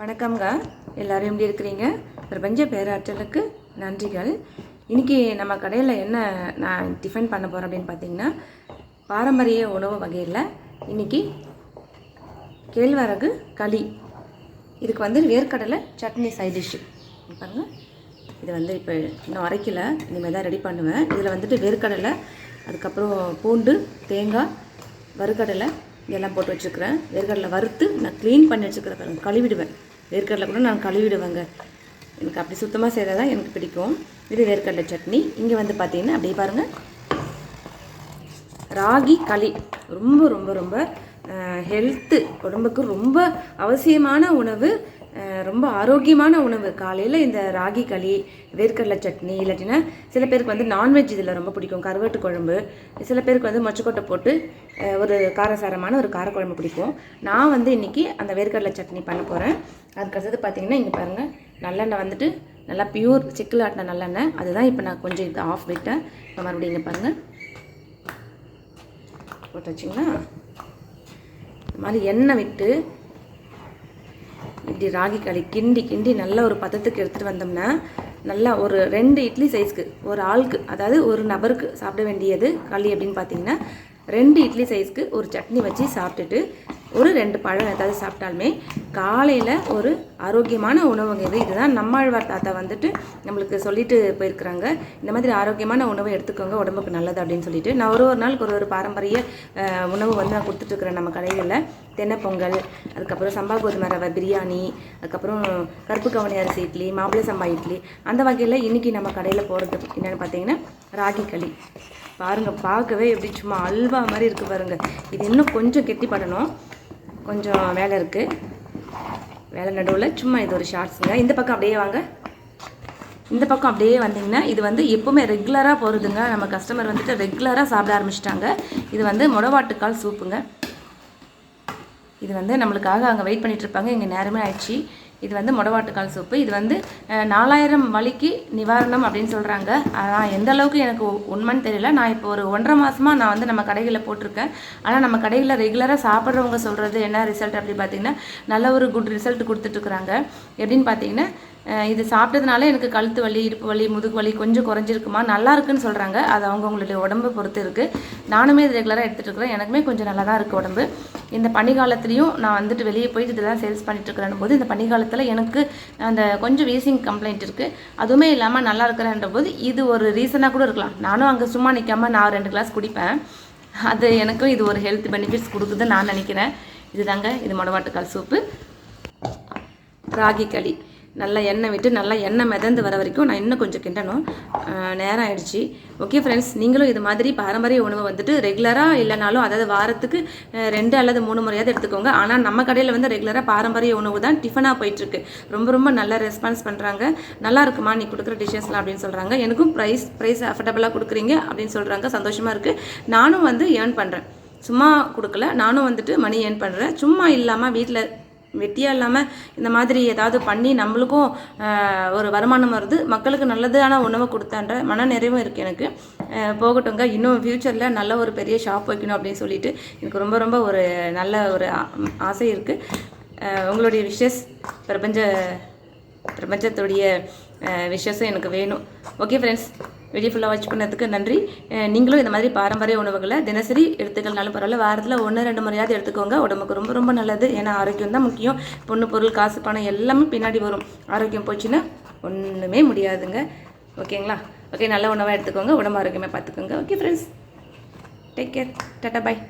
வணக்கம்ங்க. எல்லோரும் எப்படி இருக்கிறீங்க? பிரபஞ்ச பேராற்றலுக்கு நன்றிகள். இன்னைக்கு நம்ம கடையில் என்ன நான் டிஃபன் பண்ண போகிறேன் அப்படின்னு பார்த்தீங்கன்னா பாரம்பரிய உணவு வகையில் இன்னைக்கு கேழ்வரகு களி. இதுக்கு வந்து வேர்க்கடலை சட்னி சைட் டிஷ்ஷு பாருங்கள் இது வந்து இப்போ இன்னும் அரைக்கல. இனிமேல் தான் ரெடி பண்ணுவேன். இதில் வந்துட்டு வேர்க்கடலை அதுக்கப்புறம் பூண்டு தேங்காய் வறுக்கடலை இதெல்லாம் போட்டு வச்சுருக்கிறேன். வேர்க்கடலை வறுத்து நான் க்ளீன் பண்ணி வச்சுக்கிறேன் கழுவிடுவேன். வேர்க்கடலை கூட நான் கழுவிடுவேங்க. எனக்கு அப்படி சுத்தமாக செய்தால் தான் எனக்கு பிடிக்கும். இது வேர்க்கடலை சட்னி. இங்கே வந்து பார்த்தீங்கன்னா அப்படியே பாருங்கள் ராகி களி. ரொம்ப ரொம்ப ரொம்ப ஹெல்த்து உடம்புக்கு ரொம்ப அவசியமான உணவு. ரொம்ப ஆரோக்கியமான உணவு. காலையில் இந்த ராகி களி வேர்க்கடலை சட்னி இல்லாட்டினா சில பேருக்கு வந்து நான்வெஜ் இதில் ரொம்ப பிடிக்கும். கருவாட்டு குழம்பு. சில பேருக்கு வந்து மொச்சக்கொட்டை போட்டு ஒரு காரசாரமான ஒரு காரக்குழம்பு பிடிக்கும். நான் வந்து இன்றைக்கி அந்த வேர்க்கடலை சட்னி பண்ண போகிறேன் அதுக்கடுத்தது பார்த்திங்கன்னா இங்கே பாருங்கள் நல்லெண்ணெய் வந்துட்டு நல்லா பியூர் சிக்கில் ஆட்டின நல்லெண்ணெய். அதுதான் இப்போ நான் கொஞ்சம் இது ஆஃப் விட்டேன். இப்போ மறுபடியும் இங்கே பாருங்கள் போட்டு வச்சிங்கன்னா இந்த மாதிரி எண்ணெய் விட்டு இப்படி ராகி களி கிண்டி கிண்டி நல்ல ஒரு பதத்துக்கு எடுத்துகிட்டு வந்தோம்னா நல்லா ஒரு ரெண்டு இட்லி சைஸ்க்கு ஒரு ஆளுக்கு அதாவது ஒரு நபருக்கு சாப்பிட வேண்டியது களி அப்படின்னு பார்த்தீங்கன்னா ரெண்டு இட்லி சைஸ்க்கு ஒரு சட்னி வச்சு சாப்பிட்டுட்டு ஒரு ரெண்டு பழம் ஏதாவது சாப்பிட்டாலுமே காலையில் ஒரு ஆரோக்கியமான உணவுங்க இது இதுதான் நம்மாழ்வார் தாத்தா வந்துட்டு நம்மளுக்கு சொல்லிட்டு போயிருக்கிறாங்க. இந்த மாதிரி ஆரோக்கியமான உணவை எடுத்துக்கோங்க உடம்புக்கு நல்லது அப்படின்னு சொல்லிட்டு. நான் ஒரு ஒரு நாளுக்கு ஒரு ஒரு பாரம்பரிய உணவு வந்து நான் கொடுத்துட்ருக்குறேன் நம்ம கடைகளில் தென்னைப்பொங்கல் அதுக்கப்புறம் சம்பா கோதுமை ரவை பிரியாணி அதுக்கப்புறம் கருப்பு கவனி அரிசி இட்லி மாப்பிள்ளை சம்பா இட்லி. அந்த வகையில் இன்றைக்கி நம்ம கடையில் போகிறது என்னென்னு பார்த்தீங்கன்னா ராகி களி. பாருங்க பார்க்கவே எப்படி சும்மா அல்வா மாதிரி இருக்குது பாருங்க. இது இன்னும் கொஞ்சம் கெட்டி பண்ணணும். கொஞ்சம் வேலை இருக்குது வேலை நடுவில் சும்மா இது ஒரு ஷார்ட்ஸுங்க இந்த பக்கம் அப்படியே வாங்க. இந்த பக்கம் அப்படியே வந்தீங்கன்னா இது வந்து எப்பவுமே ரெகுலராக போகிறதுங்க நம்ம கஸ்டமர் வந்துட்டு ரெகுலராக சாப்பிட ஆரம்பிச்சிட்டாங்க. இது வந்து முடவாட்டுக்கால் சூப்புங்க. இது வந்து நம்மளுக்காக அங்கே வெயிட் பண்ணிகிட்ருப்பாங்க இங்கே நேரமே ஆயிடுச்சு. இது வந்து மொடவாட்டுக்கால் சூப்பு. இது வந்து நாலாயிரம் வலிக்கு நிவாரணம் அப்படின்னு சொல்கிறாங்க ஆனால் எந்த அளவுக்கு எனக்கு உண்மைன்னு தெரியல. நான் இப்போ ஒரு ஒன்றரை மாதமாக நான் வந்து நம்ம கடைகளில் போட்டிருக்கேன். ஆனால் நம்ம கடைகளில் ரெகுலராக சாப்பிட்றவங்க சொல்கிறது என்ன ரிசல்ட் அப்படி பார்த்தீங்கன்னா நல்ல ஒரு குட் ரிசல்ட் கொடுத்துட்ருக்குறாங்க எப்படின்னு பார்த்தீங்கன்னா இது சாப்பிட்டதுனால எனக்கு கழுத்து வலி இடுப்பு வலி முதுகு வலி கொஞ்சம் குறைஞ்சிருக்குமா? நல்லா இருக்குன்னு சொல்கிறாங்க அது அவங்கவுங்களுடைய உடம்பு பொறுத்து இருக்குது நானுமே இது ரெகுலராக எடுத்துகிட்டு இருக்கிறேன். எனக்குமே கொஞ்சம் நல்லா தான் இருக்குது உடம்பு. இந்த பனிகாலத்துலேயும் நான் வந்துட்டு வெளியே போயிட்டு இதெல்லாம் சேல்ஸ் பண்ணிட்டுருக்கிறேன் போது இந்த பனிக்காலத்தில் எனக்கு அந்த கொஞ்சம் வீசிங் கம்ப்ளைண்ட் இருக்குது அதுவுமே இல்லாமல் நல்லா இருக்கிறேன்ற போது இது ஒரு ரீசனாக கூட இருக்கலாம். நானும் அங்கே சும்மா நிற்காம நான் ரெண்டு கிளாஸ் குடிப்பேன். அது எனக்கும் இது ஒரு ஹெல்த் பெனிஃபிட்ஸ் கொடுக்குதுன்னு நான் நினைக்கிறேன். இதுதாங்க இது மொடவாட்டுக்கால் சூப்பு. ராகி களி. நல்லா எண்ணெய் விட்டு நல்லா எண்ணெய் மிதந்து வர வரைக்கும் நான் இன்னும் கொஞ்சம் கிண்டணும். நேரம் ஆயிடுச்சு. ஓகே ஃப்ரெண்ட்ஸ் நீங்களும் இது மாதிரி பாரம்பரிய உணவு வந்துட்டு ரெகுலராக இல்லைனாலும் அதாவது வாரத்துக்கு ரெண்டு அல்லது மூணு முறையாவது எடுத்துக்கோங்க. ஆனால் நம்ம கடையில் வந்து ரெகுலராக பாரம்பரிய உணவு தான் டிஃபனாக போயிட்டுருக்கு. ரொம்ப ரொம்ப நல்ல ரெஸ்பான்ஸ் பண்ணுறாங்க நல்லா இருக்குமா? நீ கொடுக்குற டிஷ்ஷஸ்லாம் அப்படின்னு சொல்கிறாங்க எனக்கும் ப்ரைஸ் ப்ரைஸ் அஃபர்டபுளாக கொடுக்குறீங்க அப்படின்னு சொல்கிறாங்க சந்தோஷமாக இருக்குது நானும் வந்து ஏர்ன் பண்ணுறேன் சும்மா கொடுக்கல. நானும் வந்துட்டு மணி ஏர்ன் பண்ணுறேன் சும்மா இல்லாமல் வீட்டில் வெட்டியாக இல்லாமல் இந்த மாதிரி ஏதாவது பண்ணி நம்மளுக்கும் ஒரு வருமானம் வருது. மக்களுக்கு நல்லதான உணவை கொடுத்தான்ற மன நிறைவும் இருக்குது எனக்கு போகட்டுங்க இன்னும் ஃப்யூச்சரில் நல்ல ஒரு பெரிய ஷாப் வைக்கணும் அப்படின்னு சொல்லிட்டு எனக்கு ரொம்ப ரொம்ப ஒரு நல்ல ஒரு ஆசை இருக்குது உங்களுடைய விஷஸ் பிரபஞ்ச பிரபஞ்சத்துடைய விஷஸும் எனக்கு வேணும். ஓகே ஃப்ரெண்ட்ஸ் வீடியோ ஃபுல்லாக வாட்ச் பண்ணதுக்கு நன்றி. நீங்களும் இந்த மாதிரி பாரம்பரிய உணவுகளை தினசரி எடுத்துக்கலனாலும் பரவாயில்ல. வாரத்தில் ஒன்று ரெண்டு முறையாவது எடுத்துக்கோங்க. உடம்புக்கு ரொம்ப ரொம்ப நல்லது. ஏன்னா ஆரோக்கியம் தான் முக்கியம். பொண்ணு பொருள் காசு பணம் எல்லாமே பின்னாடி வரும். ஆரோக்கியம் போச்சுன்னா ஒன்றுமே முடியாதுங்க. ஓகேங்களா? ஓகே நல்ல உணவாக எடுத்துக்கோங்க. உடம்பு ஆரோக்கியமாக பார்த்துக்கோங்க. Okay friends take care tata bye